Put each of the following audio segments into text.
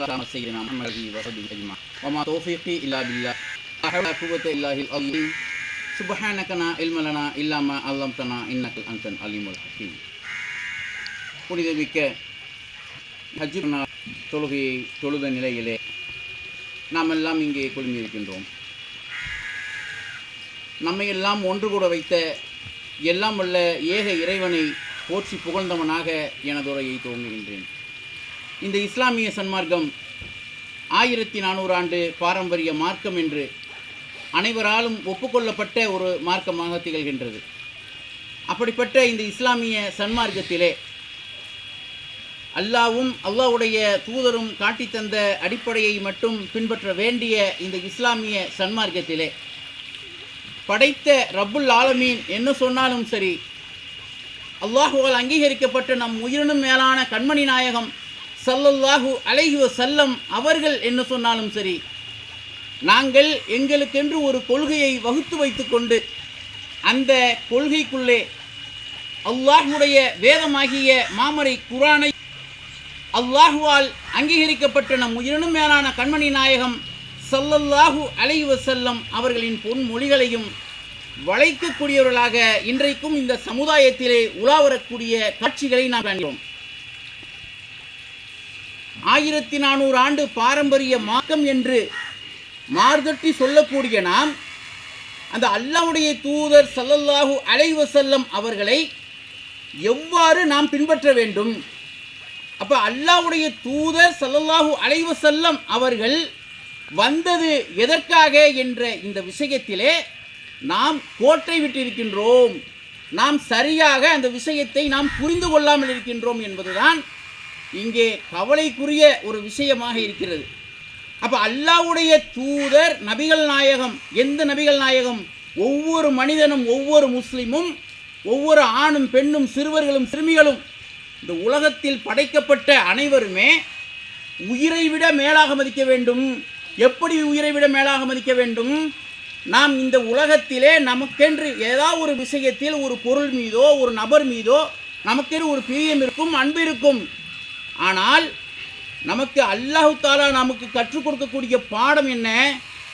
على سيدنا محمد وصحبه اجمعين وما توفيقي الا بالله لا حول ولا قوه الا بالله العظيم سبحانك لا علم لنا الا ما علمتنا انك انت العليم الحكيم புனிதமிக்க ஹஜ் நாள் தொழுகையை தொழுத நிலையிலே நாம் எல்லாம் இங்கே குழுமியிருக்கின்றோம் நம்மை எல்லாம் ஒன்று கூட வைத்த எல்லாம் வல்ல ஏக இறைவனை போற்றி புகழ்ந்தவனாக எனது உரையை துவங்குகின்றேன் இந்த இஸ்லாமிய சன்மார்க்கம் ஆயிரத்தி நானூறு ஆண்டு பாரம்பரிய மார்க்கம் என்று அனைவராலும் ஒப்புக்கொள்ளப்பட்ட ஒரு மார்க்கமாக திகழ்கின்றது. அப்படிப்பட்ட இந்த இஸ்லாமிய சன்மார்க்கத்திலே அல்லாவும் அல்லாவுடைய தூதரும் காட்டித்தந்த அடிப்படையை மட்டும் பின்பற்ற வேண்டிய இந்த இஸ்லாமிய சன்மார்க்கத்திலே படைத்த ரப்புல் ஆலமீன் என்ன சொன்னாலும் சரி அல்லாஹுவால் அங்கீகரிக்கப்பட்ட நம் உயிரினும் மேலான கண்மணி நாயகம் சல்லல்லாஹு அலைஹி வசல்லம் அவர்கள் என்ன சொன்னாலும் சரி நாங்கள் எங்களுக்கென்று ஒரு கொள்கையை வகுத்து வைத்துக்கொண்டு அந்த கொள்கைக்குள்ளே அல்லாஹுடைய வேதமாகிய மாமரை குரானை அல்லாஹுவால் அங்கீகரிக்கப்பட்ட நம் உயிரினும் மேலான கண்மணி நாயகம் சல்லல்லாஹு அலைஹி வசல்லம் அவர்களின் பொன்மொழிகளையும் வளைக்கக்கூடியவர்களாக இன்றைக்கும் இந்த சமுதாயத்திலே உலாவரக்கூடிய காட்சிகளை நாம் காண்கிறோம். ஆயிரத்தி நானூறு ஆண்டு பாரம்பரிய மாக்கம் என்று மார்தட்டி சொல்லக்கூடிய நாம் அந்த அல்லாவுடைய தூதர் சல்லல்லாஹு அலைவசல்லம் அவர்களை எவ்வாறு நாம் பின்பற்ற வேண்டும்? அப்போ அல்லாவுடைய தூதர் சல்லல்லாஹு அலைவசல்லம் அவர்கள் வந்தது எதற்காக என்ற இந்த விஷயத்திலே நாம் கோட்டை விட்டிருக்கின்றோம். நாம் சரியாக அந்த விஷயத்தை நாம் புரிந்து கொள்ளாமல் இருக்கின்றோம் என்பதுதான் இங்கே கவலைக்குரிய ஒரு விஷயமாக இருக்கிறது. அப்போ அல்லாவுடைய தூதர் நபிகள் நாயகம். எந்த நபிகள் நாயகம்? ஒவ்வொரு மனிதனும் ஒவ்வொரு முஸ்லீமும் ஒவ்வொரு ஆணும் பெண்ணும் சிறுவர்களும் சிறுமிகளும். இந்த உலகத்தில் படைக்கப்பட்ட அனைவருமே உயிரை விட மேலாக மதிக்க வேண்டும். எப்படி உயிரை விட மேலாக மதிக்க வேண்டும்? நாம் இந்த உலகத்திலே நமக்கென்று ஏதாவது ஒரு விஷயத்தில் ஒரு பொருள் மீதோ ஒரு நபர் மீதோ நமக்கென்று ஒரு பிரியம் இருக்கும் அன்பு இருக்கும். ஆனால் நமக்கு அல்லாஹு தாலா நமக்கு கற்றுக் கொடுக்கக்கூடிய பாடம் என்ன?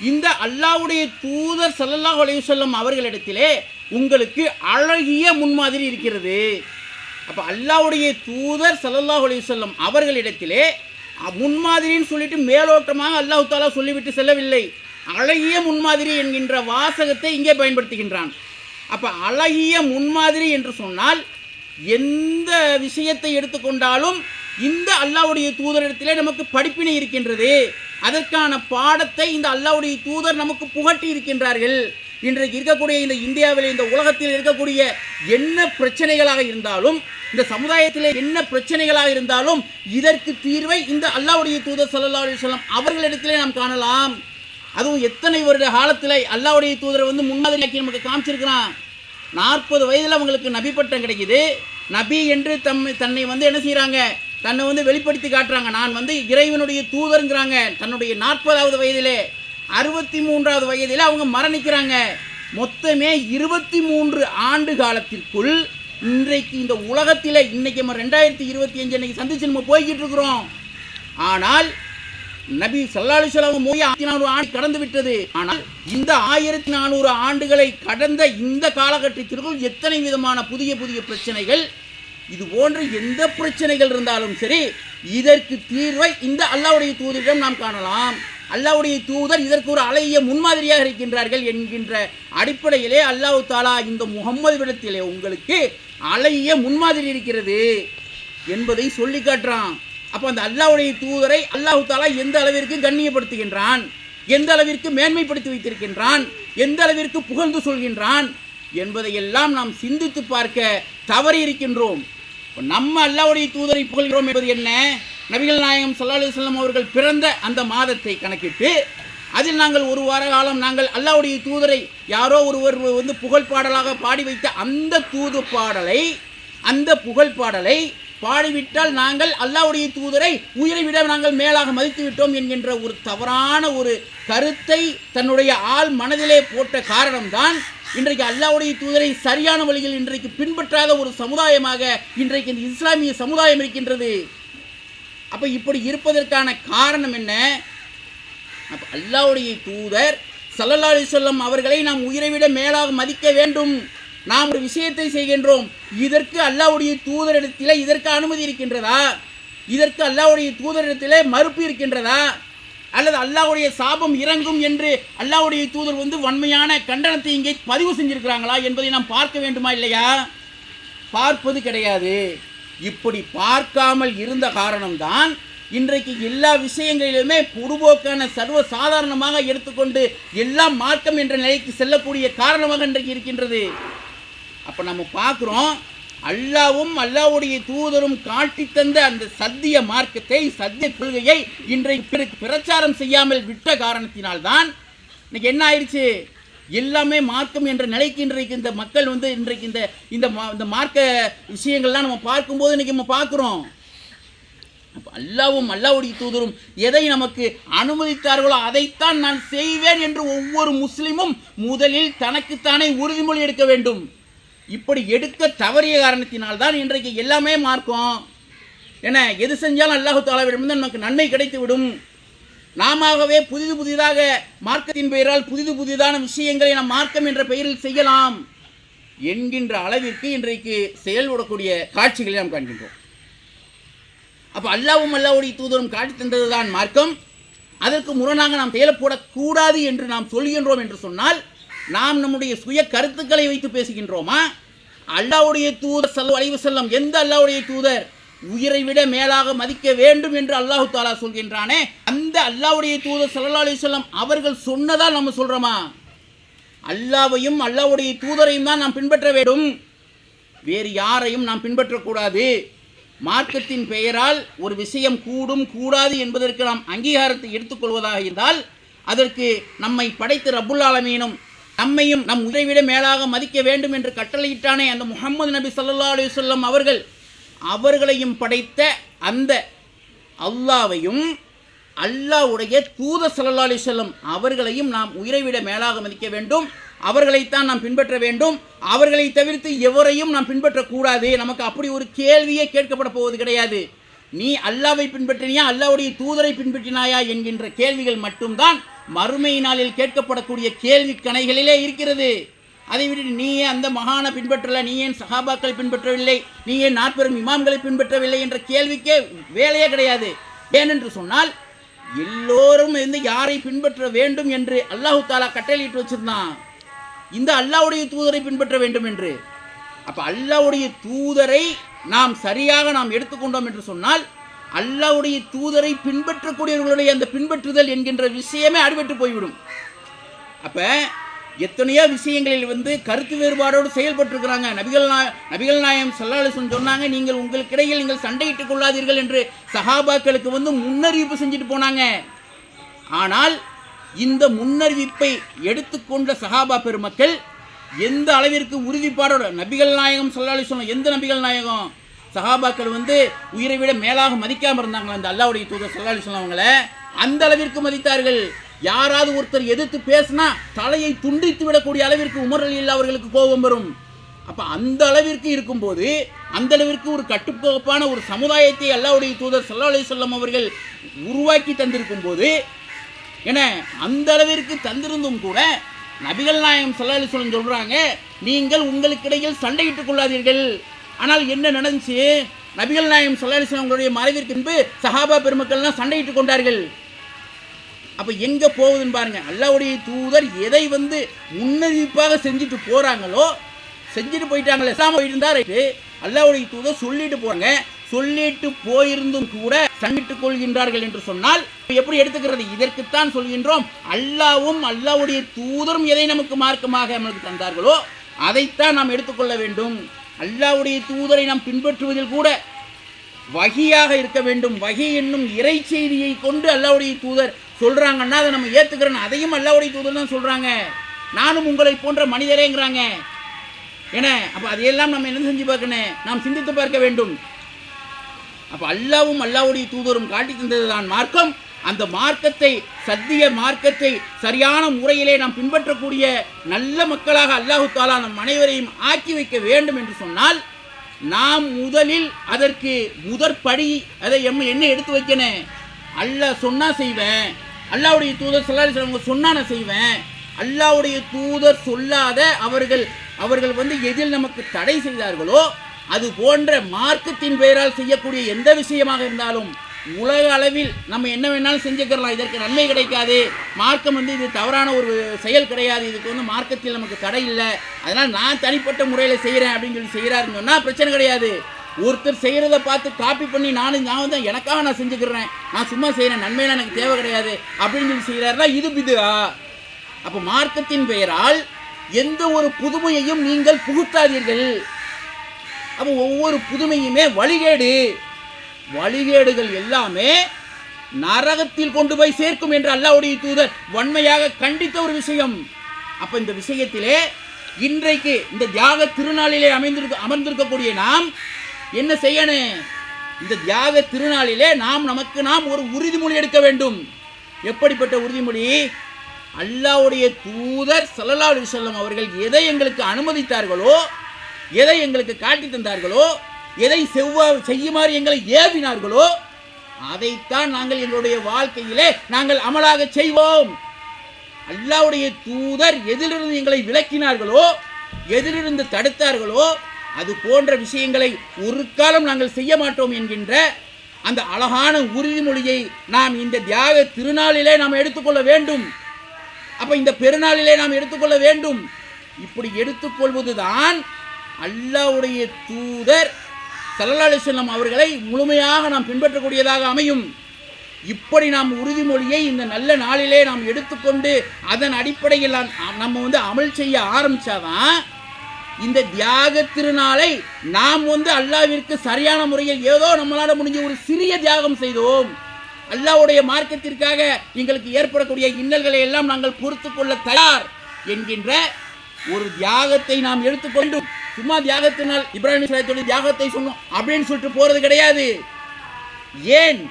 இந்த அல்லாஹ்வுடைய தூதர் ஸல்லல்லாஹு அலைஹி வஸல்லம் அவர்களிடத்திலே உங்களுக்கு அழகிய முன்மாதிரி இருக்கிறது. அப்போ அல்லாஹ்வுடைய தூதர் ஸல்லல்லாஹு அலைஹி அவர்களிடத்திலே முன்மாதிரின்னு சொல்லிட்டு மேலோட்டமாக அல்லாஹு தாலா சொல்லிவிட்டு செல்லவில்லை. அழகிய முன்மாதிரி என்கின்ற வாசகத்தை இங்கே பயன்படுத்துகின்றான். அப்போ அழகிய முன்மாதிரி என்று சொன்னால் எந்த விஷயத்தை எடுத்துக்கொண்டாலும் இந்த அல்லாவுடைய தூதரிடத்திலே நமக்கு படிப்பினை இருக்கின்றது. அதற்கான பாடத்தை இந்த அல்லாவுடைய தூதர் நமக்கு புகட்டி இருக்கின்றார்கள். இன்றைக்கு இருக்கக்கூடிய இந்த இந்தியாவில் இந்த உலகத்தில் இருக்கக்கூடிய என்ன பிரச்சனைகளாக இருந்தாலும் இந்த சமுதாயத்தில் என்ன பிரச்சனைகளாக இருந்தாலும் இதற்கு தீர்வை இந்த அல்லாவுடைய தூதர் சல்லா அலைஹி அவர்களிடத்திலே நாம் காணலாம். அதுவும் எத்தனை வருட காலத்தில் அல்லாவுடைய தூதரை வந்து முன்மாதிரியாக்கி நமக்கு காமிச்சிருக்கிறான். நாற்பது வயதில் அவங்களுக்கு நபி பட்டம் கிடைக்குது. நபி என்று தம் தன்னை வந்து என்ன செய்கிறாங்க தன்னை வந்து வெளிப்படுத்தி காட்டுறாங்க. நான் வந்து இறைவனுடைய தூதருங்கிறாங்க. தன்னுடைய நாற்பதாவது வயதிலே அறுபத்தி மூன்றாவது வயதில் அவங்க மரணிக்கிறாங்க. மொத்தமே இருபத்தி மூன்று ஆண்டு காலத்திற்குள் இன்றைக்கு இந்த உலகத்தில் இன்றைக்கி நம்ம ரெண்டாயிரத்தி இருபத்தி அஞ்சு அன்றைக்கி சந்திச்சு நம்ம போய்கிட்டு இருக்கிறோம். ஆனால் நபி சல்லாஹு அலிஸ்லாம் மொழி ஆயிரத்தி நானூறு ஆண்டு கடந்து விட்டது. ஆனால் இந்த ஆயிரத்தி நானூறு ஆண்டுகளை கடந்த இந்த காலகட்டத்திற்குள் எத்தனை விதமான புதிய புதிய பிரச்சனைகள் இது போன்ற எந்த பிரச்சனைகள் இருந்தாலும் சரி இதற்கு தீர்வை இந்த அல்லாவுடைய தூதரிடம் நாம் காணலாம். அல்லாவுடைய தூதர் இதற்கு ஒரு அழகிய முன்மாதிரியாக இருக்கின்றார்கள் என்கின்ற அடிப்படையிலே அல்லாஹு தாலா இந்த முகம்மது விடத்திலே உங்களுக்கு அழகிய முன்மாதிரி இருக்கிறது என்பதை சொல்லி காட்டுறான். அப்போ அந்த அல்லாவுடைய தூதரை அல்லாஹு தாலா எந்த அளவிற்கு கண்ணியப்படுத்துகின்றான்? எந்த அளவிற்கு மேன்மைப்படுத்தி வைத்திருக்கின்றான்? எந்த அளவிற்கு புகழ்ந்து சொல்கின்றான்? என்பதையெல்லாம் நாம் சிந்தித்து பார்க்க தவறி இருக்கின்றோம் நம்ம அல்லாவுடைய தூதரை புகழ்கிறோம் என்பது என்ன? நபிகள் நாயகம் ஸல்லல்லாஹு அலைஹி அவர்கள் பிறந்த அந்த மாதத்தை கணக்கிட்டு அதில் நாங்கள் ஒரு வார காலம் நாங்கள் அல்லாவுடைய தூதரை யாரோ ஒருவர் வந்து புகழ் பாடலாக பாடி வைத்த அந்த தூது பாடலை அந்த புகழ் பாடலை பாடிவிட்டால் நாங்கள் அல்லாவுடைய தூதரை உயிரை விட நாங்கள் மேலாக மதித்து விட்டோம் என்கின்ற ஒரு தவறான ஒரு கருத்தை தன்னுடைய ஆள் மனதிலே போட்ட காரணம்தான் இன்றைக்கு அல்லாவுடைய தூதரை சரியான வழியில் இன்றைக்கு பின்பற்றாத ஒரு சமுதாயமாக இன்றைக்கு இந்த இஸ்லாமிய சமுதாயம் இருக்கின்றது. அப்ப இப்படி இருப்பதற்கான காரணம் என்ன? அப்ப அல்லாஹ்வுடைய தூதர் ஸல்லல்லாஹு அலைஹி அவர்களை நாம் உயிரை விட மேலாக மதிக்க வேண்டும். நாம் ஒரு விஷயத்தை செய்கின்றோம். இதற்கு அல்லாவுடைய தூதரிடத்தில் இதற்கு அனுமதி இருக்கின்றதா? இதற்கு அல்லாவுடைய தூதரிடத்திலே மறுப்பு இருக்கின்றதா? அல்லது அல்லாவுடைய சாபம் இறங்கும் என்று அல்லாவுடைய தூதர் வந்து வன்மையான கண்டனத்தை இங்கே பதிவு செஞ்சிருக்கிறாங்களா என்பதை நாம் பார்க்க வேண்டுமா இல்லையா? பார்ப்பது கிடையாது. இப்படி பார்க்காமல் இருந்த காரணம்தான் இன்றைக்கு எல்லா விஷயங்களிலுமே பொதுபோக்கான சர்வ சாதாரணமாக எடுத்துக்கொண்டு எல்லாம் மார்க்கம் என்ற நிலைக்கு செல்லக்கூடிய காரணமாக இன்றைக்கு இருக்கின்றது. அப்போ நம்ம பார்க்குறோம் அல்லாவும் அல்லாவுடைய தூதரும் காட்டி தந்த அந்த சத்திய மார்க்கத்தை சத்திய கொள்கையை இன்றைக்கு பிறகு பிரச்சாரம் செய்யாமல் விட்ட காரணத்தினால்தான் இன்னைக்கு என்ன ஆயிடுச்சு? எல்லாமே மார்க்கம் என்ற நிலைக்கு இன்றைக்கு இந்த மக்கள் வந்து இன்றைக்கு இந்த இந்த மா- இந்த மார்க்க விஷயங்கள்லாம் நம்ம பார்க்கும்போது இன்னைக்கு நம்ம பார்க்குறோம். அல்லாவும் அல்லாவுடைய தூதரும் எதை நமக்கு அனுமதித்தார்களோ அதைத்தான் நான் செய்வேன் என்று ஒவ்வொரு முஸ்லீமும் முதலில் தனக்குத்தானே உறுதிமொழி எடுக்க வேண்டும். இப்படி எடுக்க தவறிய காரணத்தினால் தான் இன்றைக்கு எல்லாமே மார்க்கம். என்ன எது செஞ்சாலும் அல்லாஹு தாலாவிடமிருந்து நமக்கு நன்மை கிடைத்து விடும் நாமவே புதிது புதிதாக மார்க்கத்தின் பெயரால் புதிது புதிதான விஷயங்களை நாம் மார்க்கம் என்ற பெயரில் செய்யலாம் என்கின்ற அளவிற்கு இன்றைக்கு செயல்படக்கூடிய காட்சிகளை நாம் காண்கின்றோம். அப்போ அல்லாவும் அல்லாவுடைய தூதரும் காட்டி தந்ததுதான் மார்க்கம். அதற்கு முரணாக நாம் செயல்படக்கூடாது என்று நாம் சொல்கின்றோம் என்று சொன்னால் நாம் நம்முடைய சுய கருத்துக்களை வைத்து பேசுகின்றோமா? அல்லாவுடைய தூதர் சல்லு அலைவு செல்லம் எந்த அல்லாவுடைய தூதர் உயிரை விட மேலாக மதிக்க வேண்டும் என்று அல்லாஹு தாலா சொல்கின்றானே அந்த அல்லாவுடைய தூதர் சல்லா அலி சொல்லம் அவர்கள் சொன்னதால் நம்ம சொல்றோமா? அல்லாவையும் அல்லாவுடைய தூதரையும் தான் நாம் பின்பற்ற வேண்டும். வேறு யாரையும் நாம் பின்பற்றக்கூடாது. மார்க்கத்தின் பெயரால் ஒரு விஷயம் கூடும் கூடாது என்பதற்கு நாம் அங்கீகாரத்தை எடுத்துக்கொள்வதாக இருந்தால் அதற்கு நம்மை படைத்த ரபுல் ஆலமீனும் நம்மையும் நம் உயிரை விட மேலாக மதிக்க வேண்டும் என்று கட்டளையிட்டானே அந்த முகமது நபி சல்லா அலைஹி அவர்கள். அவர்களையும் படைத்த அந்த அல்லாவையும் அல்லாஹ்வுடைய தூத சல்லா அலி வஸல்லம் அவர்களையும் நாம் உயிரை விட மேலாக மதிக்க வேண்டும். அவர்களைத்தான் நாம் பின்பற்ற வேண்டும். அவர்களை தவிர்த்து எவரையும் நாம் பின்பற்றக்கூடாது. நமக்கு அப்படி ஒரு கேள்வியே கேட்கப்பட போவது கிடையாது. நீ அல்லாவை பின்பற்றினியா? அல்லாவுடைய தூதரை பின்பற்றினாயா? என்கின்ற கேள்விகள் மட்டும்தான். மறுமை நாளில் கேட்கப்படக்கூடிய கேள்வி கணைகளிலே இருக்கிறது. அதை விட்டு நீ ஏன் அந்த மகானை பின்பற்றல நீ ஏன் சகாபாக்களை பின்பற்றவில்லை நீ ஏன் நாற்பெரும் இமாம்களை பின்பற்றவில்லை என்ற கேள்விக்கே வேலையே கிடையாது. ஏனென்று சொன்னால் எல்லோரும் வந்து யாரை பின்பற்ற வேண்டும் என்று அல்லாஹு தாலா கட்டளையிட்டு வச்சிருந்தான். இந்த அல்லாவுடைய தூதரை பின்பற்ற வேண்டும் என்று. அப்போ அல்லாவுடைய தூதரை நாம் சரியாக நாம் எடுத்துக்கொண்டோம் என்று சொன்னால் அல்லாவுடைய தூதரை பின்பற்றக்கூடியவர்களுடைய அந்த பின்பற்றுதல் என்கின்ற விஷயமே அடிபட்டு போய்விடும். அப்போ எத்தனையோ விஷயங்களில் வந்து கருத்து வேறுபாடோடு செயல்பட்டிருக்கிறாங்க. நபிகள் நாய நபிகள் நாயம் சல்லாஹன் சொன்னாங்க நீங்கள் உங்களுக்கிடையில் நீங்கள் சண்டையிட்டுக் கொள்ளாதீர்கள் என்று சஹாபாக்களுக்கு வந்து முன்னறிவிப்பு செஞ்சுட்டு போனாங்க. ஆனால் இந்த முன்னறிவிப்பை எடுத்துக்கொண்ட சஹாபா பெருமக்கள் எந்த அளவிற்கு உறுதிப்பாடோட நபிகள் நாயகம் சல்லாஹி சொன்ன எந்த நபிகள் நாயகம்? சஹாபாக்கள் வந்து உயிரை விட மேலாக மதிக்காமல் இருந்தாங்களா அந்த அல்லாவுடைய தூதர் சல்லாஹி சொன்னவங்கள அந்த அளவிற்கு மதித்தார்கள். யாராவது ஒருத்தர் எதிர்த்து பேசினா தலையை துண்டித்து விடக்கூடிய அளவிற்கு உமர் அலி அவர்களுக்கு கோபம் வரும். அப்போ அந்த அளவிற்கு இருக்கும்போது அந்த அளவிற்கு ஒரு கட்டுக்கோப்பான ஒரு சமுதாயத்தை அல்லாவுடைய தூதர் சல்லா அலிசல்லம் அவர்கள் உருவாக்கி தந்திருக்கும் போது என அந்த அளவிற்கு தந்திருந்தும் கூட நபிகள் நாயகம் சல்லா சொல்லம் சொல்கிறாங்க நீங்கள் உங்களுக்கிடையில் சண்டையிட்டுக் கொள்ளாதீர்கள். ஆனால் என்ன நடந்துச்சு? நபிகள் நாயம் சல்லா அவங்களுடைய மறைவிற்கு பின்பு சஹாபா பெருமக்கள்லாம் சண்டையிட்டு கொண்டார்கள். அப்போ எங்கே போகுதுன்னு பாருங்க. அல்லாவுடைய தூதர் எதை வந்து முன்னறிவிப்பாக செஞ்சுட்டு போகிறாங்களோ செஞ்சுட்டு போயிட்டாங்களே இஸ்லாம் போயிருந்தா ரைட்டு அல்லாவுடைய தூதர் சொல்லிட்டு போறாங்க. சொல்லிட்டு போயிருந்தும் கூட சண்டிட்டுக் கொள்கின்றார்கள் என்று சொன்னால் எப்படி எடுத்துக்கிறது? இதற்குத்தான் சொல்கின்றோம். அல்லாவும் அல்லாவுடைய தூதரும் எதை நமக்கு மார்க்கமாக நமக்கு தந்தார்களோ அதைத்தான் நாம் எடுத்துக்கொள்ள வேண்டும். அல்லாவுடைய தூதரை நாம் பின்பற்றுவதில் கூட வகியாக இருக்க வேண்டும். வகி என்னும் இறை செய்தியை கொண்டு அல்லாவுடைய தூதர் சொல்கிறாங்கன்னா அதை நம்ம ஏத்துக்கிறோம். அதையும் அல்லாவுடைய தூதர் தான் சொல்கிறாங்க நானும் உங்களை போன்ற மனிதரேங்கிறாங்க. என்ன? அப்போ அதையெல்லாம் நம்ம என்ன செஞ்சு பார்க்கணும்? நாம் சிந்தித்து பார்க்க வேண்டும். அப்போ அல்லாவும் அல்லாவுடைய தூதரும் காட்டி தந்ததுதான் மார்க்கம். அந்த மார்க்கத்தை சத்திய மார்க்கத்தை சரியான முறையிலே நாம் பின்பற்றக்கூடிய நல்ல மக்களாக அல்லாஹு தாலா நம் அனைவரையும் ஆக்கி வைக்க வேண்டும் என்று சொன்னால் நாம் முதலில் அதற்கு முதற்படி அதை எம் என்ன எடுத்து வைக்கணும் அல்லாஹ் சொன்னா செய்வேன். அல்லாவுடைய தூதர் சொல்லாடி அவங்க சொன்னா நான் செய்வேன். அல்லாஹ்வுடைய தூதர் சொல்லாத அவர்கள் அவர்கள் வந்து எதில் நமக்கு தடை செய்தார்களோ அது போன்ற மார்க்கத்தின் பெயரால் செய்யக்கூடிய எந்த விஷயமாக இருந்தாலும் உலக அளவில் நம்ம என்ன வேணாலும் செஞ்சுக்கிறலாம். இதற்கு நன்மை கிடைக்காது. மார்க்கம் வந்து இது தவறான ஒரு செயல் கிடையாது. இதுக்கு வந்து மார்க்கத்தில் நமக்கு தடை இல்லை. அதனால் நான் தனிப்பட்ட முறையில் செய்கிறேன் அப்படின்னு சொல்லி செய்கிறாருன்னு சொன்னால் பிரச்சனை கிடையாது. ஒருத்தர் செய்கிறத பார்த்து காப்பி பண்ணி நானும் நான் வந்து எனக்காக நான் செஞ்சுக்கிறேன். நான் சும்மா செய்கிறேன் நன்மையெல்லாம் எனக்கு தேவை கிடையாது. அப்படின்னு சொல்லி செய்கிறாருன்னா இது பிதுவா அப்போ மார்க்கத்தின் பெயரால் எந்த ஒரு புதுமையையும் நீங்கள் புகுத்தாதீர்கள். அப்போ ஒவ்வொரு புதுமையுமே வழிகேடு. வழிகேடுகள் எல்லாமே நரகத்தில் கொண்டு போய் சேர்க்கும் என்று அல்லாவுடைய தூதர் வன்மையாக கண்டித்த ஒரு விஷயம். அப்ப இந்த விஷயத்திலே இன்றைக்கு இந்த தியாக திருநாளிலே அமைந்திருக்க அமர்ந்திருக்கக்கூடிய நாம் என்ன செய்யணும்? இந்த தியாக திருநாளிலே நாம் நமக்கு நாம் ஒரு உறுதிமொழி எடுக்க வேண்டும். எப்படிப்பட்ட உறுதிமொழி? அல்லாவுடைய தூதர் சல்லல்லா அலி அவர்கள் எதை எங்களுக்கு அனுமதித்தார்களோ எதை எங்களுக்கு காட்டி தந்தார்களோ எதை செவ்வா செய்யுமாறு எங்களை ஏவினார்களோ அதைத்தான் நாங்கள் எங்களுடைய வாழ்க்கையிலே நாங்கள் அமலாக செய்வோம். அல்லாவுடைய தூதர் எதிலிருந்து எங்களை விளக்கினார்களோ எதிலிருந்து தடுத்தார்களோ அது போன்ற விஷயங்களை ஒரு காலம் நாங்கள் செய்ய மாட்டோம் என்கின்ற அந்த அழகான உறுதிமொழியை நாம் இந்த தியாக திருநாளிலே நாம் எடுத்துக்கொள்ள வேண்டும். அப்ப இந்த பெருநாளிலே நாம் எடுத்துக்கொள்ள வேண்டும். இப்படி எடுத்துக்கொள்வதுதான் அல்லாவுடைய தூதர் ஸல்லல்லாஹு செல்லம் அவர்களை முழுமையாக நாம் பின்பற்றக்கூடியதாக அமையும். இப்படி நாம் உறுதிமொழியை இந்த நல்ல நாளிலே நாம் எடுத்துக்கொண்டு அதன் அடிப்படையில் நம்ம வந்து அமல் செய்ய ஆரம்பித்தாதான் இந்த தியாக திருநாளை நாம் வந்து அல்லாவிற்கு சரியான முறையில் ஏதோ நம்மளால் முடிஞ்ச ஒரு சிறிய தியாகம் செய்தோம். அல்லாஹ்வுடைய மார்க்கத்திற்காக எங்களுக்கு ஏற்படக்கூடிய இன்னல்களை எல்லாம் நாங்கள் பொறுத்து கொள்ள தயார் என்கின்ற ஒரு தியாகத்தை நாம் எடுத்துக்கொண்டும் சும்மா தியாகத்தினால் இப்ராஹிம் இஸ்லாத்துடைய தியாகத்தை சொன்னோம் அப்படின்னு சொல்லிட்டு போறது கிடையாது. ஏன்?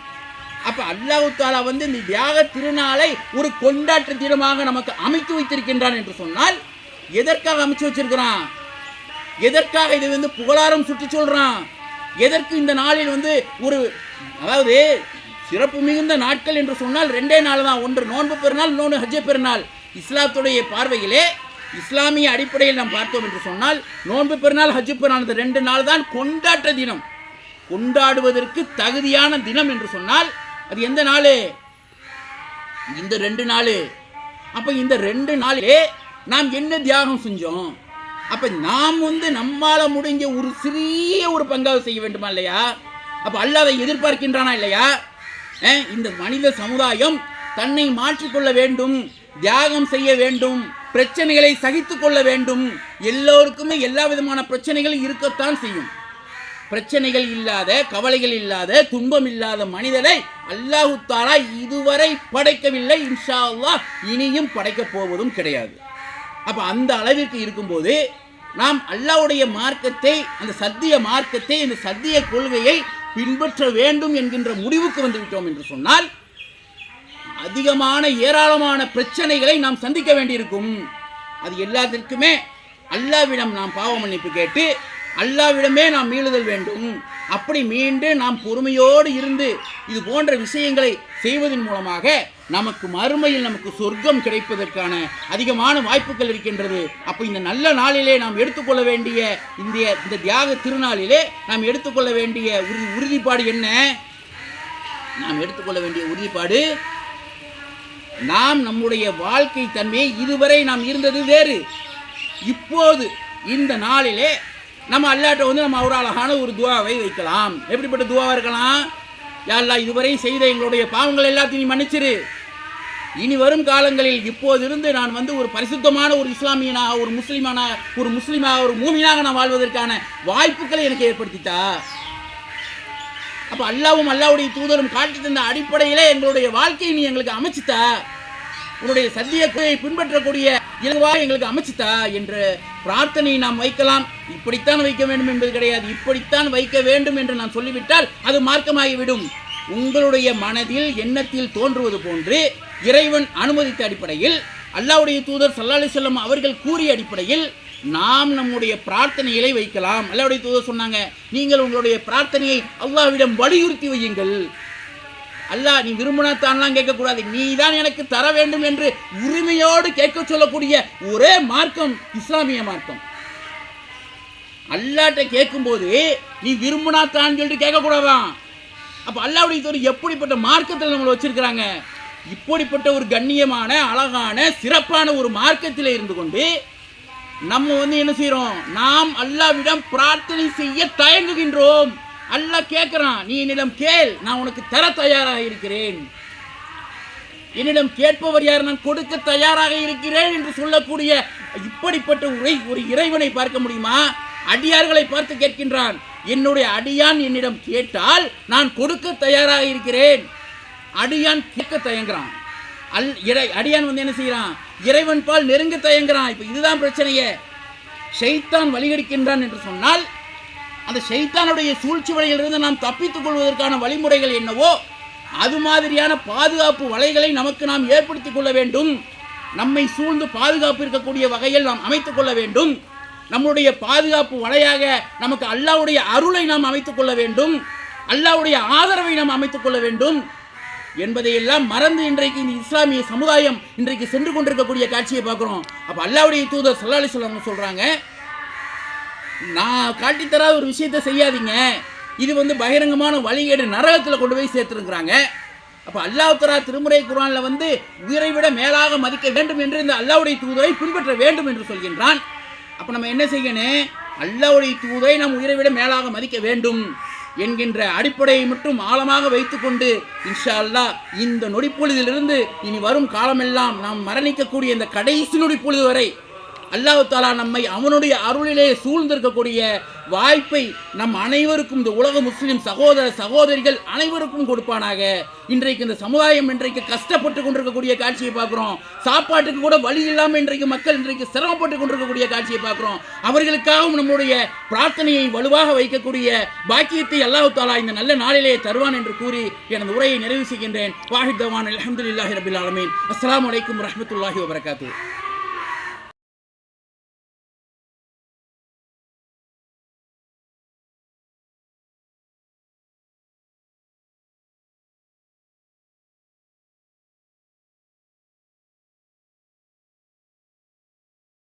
அப்ப அல்லாஹு தாலா வந்து இந்த தியாக திருநாளை ஒரு கொண்டாட்ட தினமாக நமக்கு அமைத்து வைத்திருக்கின்றான் என்று சொன்னால் எதற்காக அமைச்சு வச்சிருக்கிறான்? எதற்காக இது வந்து புகழாரம் சுட்டி சொல்றான்? எதற்கு இந்த நாளில் வந்து ஒரு அதாவது சிறப்பு மிகுந்த நாட்கள் என்று சொன்னால் ரெண்டே நாள் தான். ஒன்று நோன்பு பெருநாள் இன்னொன்று ஹஜ்ஜ பெருநாள். இஸ்லாத்துடைய பார்வையிலே இஸ்லாமிய அடிப்படையில் நாம் பார்த்தோம் என்று சொன்னால் நோன்பு பெருநாள் ஹஜ்ஜு பெருநாள் இந்த ரெண்டு நாள் தான் கொண்டாட்ட தினம். கொண்டாடுவதற்கு தகுதியான தினம் என்று சொன்னால் அது எந்த நாள்? இந்த ரெண்டு நாள். அப்போ இந்த ரெண்டு நாளே நாம் என்ன தியாகம் செஞ்சோம்? அப்போ நாம் வந்து நம்மால முடிஞ்ச ஒரு சிறிய ஒரு பங்காவது செய்ய வேண்டுமா இல்லையா? அப்போ அல்லாதை எதிர்பார்க்கின்றானா இல்லையா? இந்த மனித சமுதாயம் தன்னை மாற்றிக்கொள்ள வேண்டும் தியாகம் செய்ய வேண்டும் பிரச்சனைகளை சகித்து கொள்ள வேண்டும். எல்லோருக்குமே எல்லா விதமான பிரச்சனைகளும் இருக்கத்தான் செய்யும். பிரச்சனைகள் இல்லாத கவலைகள் இல்லாத துன்பம் இல்லாத மனிதனை அல்லாஹு தாலா இதுவரை படைக்கவில்லை. இன்ஷா அல்லா இனியும் படைக்கப் போவதும் கிடையாது. அப்போ அந்த அளவிற்கு இருக்கும்போது நாம் அல்லாஹ்வுடைய மார்க்கத்தை அந்த சத்திய மார்க்கத்தை இந்த சத்திய கொள்கையை பின்பற்ற வேண்டும் என்கின்ற முடிவுக்கு வந்துவிட்டோம் என்று சொன்னால் அதிகமான ஏராளமான பிரச்சனைகளை நாம் சந்திக்க வேண்டியிருக்கும். அது எல்லாத்திற்குமே அல்லாவிடம் நாம் பாவ மன்னிப்பு கேட்டு அல்லாவிடமே நாம் மீளுதல் வேண்டும். அப்படி மீண்டு நாம் பொறுமையோடு இருந்து இது போன்ற விஷயங்களை செய்வதன் மூலமாக நமக்கு மறுமையில் நமக்கு சொர்க்கம் கிடைப்பதற்கான அதிகமான வாய்ப்புகள் இருக்கின்றது. அப்போ இந்த நல்ல நாளிலே நாம் எடுத்துக்கொள்ள வேண்டிய இந்த இந்த தியாக திருநாளிலே நாம் எடுத்துக்கொள்ள வேண்டிய உறுதி உறுதிப்பாடு என்ன? நாம் எடுத்துக்கொள்ள வேண்டிய உறுதிப்பாடு நாம் நம்முடைய வாழ்க்கை தன்மையை இதுவரை நாம் இருந்தது வேறு. இப்போது இந்த நாளிலே நம்ம அல்லாட்ட வந்து நம்ம ஒரு அழகான ஒரு துவாவை வைக்கலாம். எப்படிப்பட்ட துவாவாக இருக்கலாம்? யாரா இதுவரை செய்த எங்களுடைய பாவங்கள் எல்லாத்தையும் நீ மன்னிச்சிரு. இனி வரும் காலங்களில் இப்போதிருந்து நான் வந்து ஒரு பரிசுத்தமான ஒரு இஸ்லாமியனாக ஒரு முஸ்லீமான ஒரு முஸ்லீமாக ஒரு மூமியாக நான் வாழ்வதற்கான வாய்ப்புகளை எனக்கு ஏற்படுத்திட்டா அப்போ அல்லாவும் அல்லாவுடைய தூதரும் காட்டி தந்த அடிப்படையிலே எங்களுடைய வாழ்க்கையை நீ எங்களுக்கு அமைச்சுத்தா? உன்னுடைய சத்தியத்தை பின்பற்றக்கூடிய இலகுவா எங்களுக்கு அமைச்சுத்தா? என்ற பிரார்த்தனையை நாம் வைக்கலாம். இப்படித்தான் வைக்க வேண்டும் என்பது கிடையாது. இப்படித்தான் வைக்க வேண்டும் என்று நான் சொல்லிவிட்டால் அது மார்க்கமாகிவிடும். உங்களுடைய மனதில் எண்ணத்தில் தோன்றுவது போன்று இறைவன் அனுமதித்த அடிப்படையில் அல்லாவுடைய தூதர் ஸல்லல்லாஹு செல்லம் அவர்கள் கூறிய அடிப்படையில் நாம் நம்முடைய பிரார்த்தனைகளை வைக்கலாம். அல்லாவுடைய தூதர் சொன்னாங்க நீங்கள் உங்களுடைய பிரார்த்தனையை அல்லாவிடம் வலியுறுத்தி வையுங்கள். அல்லாஹ் நீ விரும்பினா தான்லாம் கேட்கக்கூடாது. நீ தான் எனக்கு தர வேண்டும் என்று உரிமையோடு கேட்க சொல்லக்கூடிய ஒரே மார்க்கம் இஸ்லாமிய மார்க்கம். அல்லாட்ட கேட்கும்போது நீ விரும்பினா தான் சொல்லிட்டு கேட்கக்கூடாதான். அப்போ அல்லாவுடைய தூர் எப்படிப்பட்ட மார்க்கத்தில் நம்மளை வச்சிருக்கிறாங்க? இப்படிப்பட்ட ஒரு கண்ணியமான அழகான சிறப்பான ஒரு மார்க்கத்தில் இருந்து கொண்டு நம்ம வந்து என்ன செய்கிறோம் நாம் அல்லாவிடம் பிரார்த்தனை செய்ய தயங்குகின்றோம். அல்லாஹ் கேட்குறான் நீ என்னிடம் கேள் நான் உனக்கு தர தயாராக இருக்கிறேன். என்னிடம் கேட்பவர் யார்? நான் கொடுக்க தயாராக இருக்கிறேன் என்று சொல்லக்கூடிய இப்படிப்பட்ட உரை ஒரு இறைவனை பார்க்க முடியுமா? அடியார்களை பார்த்து கேட்கின்றான் என்னுடைய அடியான் என்னிடம் கேட்டால் நான் கொடுக்க தயாராக இருக்கிறேன். அடியான் கேட்க தயங்குறான். அல் இறை அடியான் வந்து என்ன செய்கிறான்? இறைவன் பால் நெருங்க தயங்குறான் இப்போ இதுதான் பிரச்சனையே. ஷைத்தான் வழிகடிக்கின்றான் என்று சொன்னால் அந்த ஷைத்தானுடைய சூழ்ச்சி வலையிலிருந்து நாம் தப்பித்துக் கொள்வதற்கான வழிமுறைகள் என்னவோ அது மாதிரியான பாதுகாப்பு வலைகளை நமக்கு நாம் ஏற்படுத்திக் கொள்ள வேண்டும். நம்மை சூழ்ந்து பாதுகாப்பு இருக்கக்கூடிய வகையில் நாம் அமைத்துக் கொள்ள வேண்டும். நம்முடைய பாதுகாப்பு வலையாக நமக்கு அல்லாஹ்வுடைய அருளை நாம் அமைத்துக் கொள்ள வேண்டும். அல்லாவுடைய ஆதரவை நாம் அமைத்துக் கொள்ள வேண்டும். என்பதையெல்லாம் மறந்து இன்றைக்கு இந்த இஸ்லாமிய சமுதாயம் இன்றைக்கு சென்று கொண்டிருக்கக்கூடிய காட்சியை பார்க்குறோம். அப்போ அல்லாவுடைய தூதர் சல்லாலி அலிஸ்லாம் சொல்கிறாங்க நான் காட்டித்தராத ஒரு விஷயத்தை செய்யாதீங்க. இது வந்து பகிரங்கமான வழிகேடு நரகத்தில் கொண்டு போய் சேர்த்துருக்குறாங்க. அப்போ அல்லாஹ்தரா திருமுறை குரானில் வந்து உயிரை விட மேலாக மதிக்க வேண்டும் என்று இந்த அல்லாவுடைய தூதரை பின்பற்ற வேண்டும் என்று சொல்கின்றான். அப்போ நம்ம என்ன செய்யணும்? அல்லாவுடைய தூதரை நாம் உயிரை விட மேலாக மதிக்க வேண்டும். என்கின்ற அடிப்படையை மட்டும் ஆழமாக வைத்துக்கொண்டு இன்ஷா அல்லாஹ் இந்த நொடிப்பொழுதிலிருந்து இனி வரும் காலமெல்லாம் நாம் மரணிக்கக்கூடிய இந்த கடைசி நொடிப்பொழுது வரை அல்லாஹ் தாலா நம்மை அவனுடைய அருளிலே சூழ்ந்திருக்கக்கூடிய வாய்ப்பை நம் அனைவருக்கும் இந்த உலக முஸ்லிம் சகோதர சகோதரிகள் அனைவருக்கும் கொடுப்பானாக. இன்றைக்கு இந்த சமுதாயம் இன்றைக்கு கஷ்டப்பட்டு கொண்டிருக்கக்கூடிய காட்சியை பார்க்குறோம். சாப்பாட்டுக்கு கூட வழி இல்லாமல் இன்றைக்கு மக்கள் இன்றைக்கு சிரமப்பட்டு கொண்டிருக்கக்கூடிய காட்சியை பார்க்குறோம். அவர்களுக்காகவும் நம்முடைய பிரார்த்தனையை வலுவாக வைக்கக்கூடிய பாக்கியத்தை அல்லாஹ் தாலா இந்த நல்ல நாளிலே தருவான் என்று கூறி எனது உரையை நிறைவு செய்கின்றேன். வாஹித் தவான். அலமதுல்லாஹி ரபில் ஆலமீன். அஸ்லாம் வலைக்கம் வரஹ்மத்துல்லாஹி வபரகாத்து